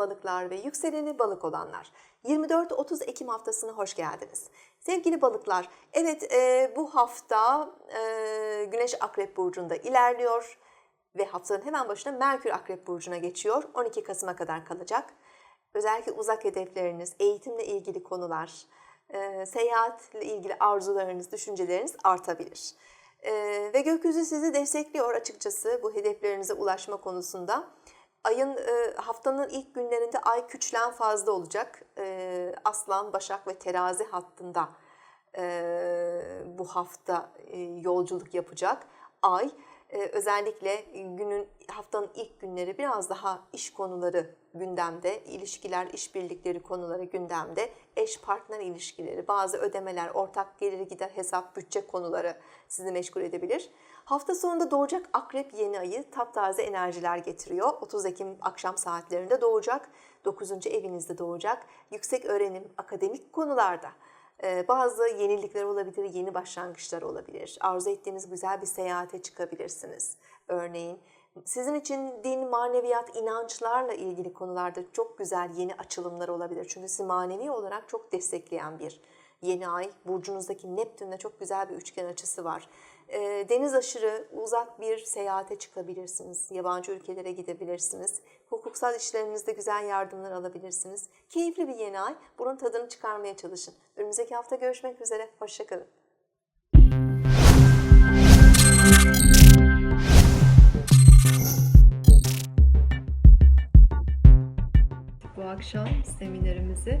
balıklar ve yükseleni balık olanlar. 24-30 Ekim haftasına hoş geldiniz. Sevgili balıklar, evet e, bu hafta e, Güneş Akrep Burcu'nda ilerliyor ve haftanın hemen başına Merkür Akrep Burcu'na geçiyor. 12 Kasım'a kadar kalacak. Özellikle uzak hedefleriniz, eğitimle ilgili konular, e, seyahatle ilgili arzularınız, düşünceleriniz artabilir. E, ve gökyüzü sizi destekliyor açıkçası bu hedeflerinize ulaşma konusunda. Ayın e, haftanın ilk günlerinde ay küçlen fazla olacak. E, Aslan, Başak ve Terazi hattında e, bu hafta yolculuk yapacak. Ay özellikle günün haftanın ilk günleri biraz daha iş konuları gündemde, ilişkiler, işbirlikleri konuları gündemde, eş partner ilişkileri, bazı ödemeler, ortak geliri gider hesap, bütçe konuları sizi meşgul edebilir. Hafta sonunda doğacak akrep yeni ayı taptaze enerjiler getiriyor. 30 Ekim akşam saatlerinde doğacak. 9. evinizde doğacak. Yüksek öğrenim, akademik konularda ee, bazı yenilikler olabilir, yeni başlangıçlar olabilir. Arzu ettiğiniz güzel bir seyahate çıkabilirsiniz. Örneğin sizin için din, maneviyat, inançlarla ilgili konularda çok güzel yeni açılımlar olabilir. Çünkü sizi manevi olarak çok destekleyen bir yeni ay. Burcunuzdaki Neptün'le çok güzel bir üçgen açısı var. Ee, Deniz aşırı uzak bir seyahate çıkabilirsiniz. Yabancı ülkelere gidebilirsiniz. Hukuksal işlerinizde güzel yardımlar alabilirsiniz. Keyifli bir yeni ay. Bunun tadını çıkarmaya çalışın. Önümüzdeki hafta görüşmek üzere. Hoşçakalın. Bu akşam seminerimizi